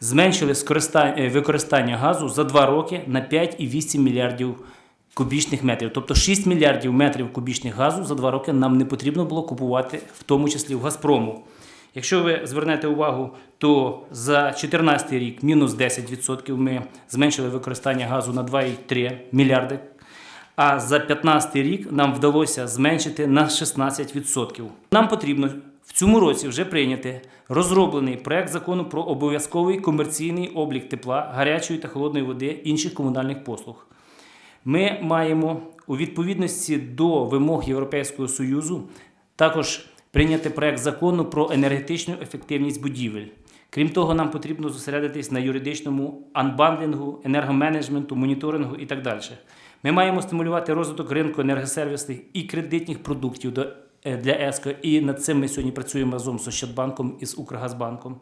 зменшили е, використання газу за два роки на 5,8 мільярдів кубічних метрів. Тобто 6 мільярдів метрів кубічних газу за два роки нам не потрібно було купувати, в тому числі в Газпрому. Якщо ви звернете увагу, то за 2014 рік мінус 10% ми зменшили використання газу на 2,3 мільярди. А за 2015 рік нам вдалося зменшити на 16%. Нам потрібно в цьому році вже прийняти розроблений проект закону про обов'язковий комерційний облік тепла, гарячої та холодної води інших комунальних послуг. Ми маємо у відповідності до вимог Європейського Союзу також прийняти проект закону про енергетичну ефективність будівель. Крім того, нам потрібно зосередитись на юридичному анбандлінгу, енергоменеджменту, моніторингу і так далі. Ми маємо стимулювати розвиток ринку енергосервісних і кредитних продуктів до- для ЕСКО, і над цим ми сьогодні працюємо разом з Ощадбанком і з Укргазбанком.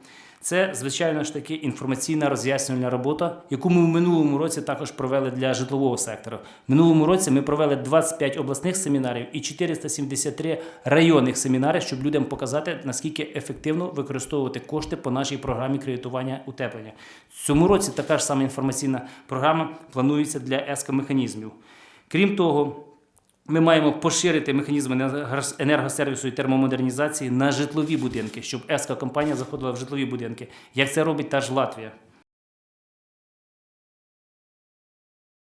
Це, звичайно ж таки, інформаційна роз'яснювальна робота, яку ми в минулому році також провели для житлового сектору. В минулому році ми провели 25 обласних семінарів і 473 районних семінари, щоб людям показати, наскільки ефективно використовувати кошти по нашій програмі кредитування утеплення. В цьому році така ж сама інформаційна програма планується для ЕСКО-механізмів. Крім того, ми маємо поширити механізм енерго- енергосервісу і термомодернізації на житлові будинки, щоб еска компанія заходила в житлові будинки, як це робить та ж Латвія.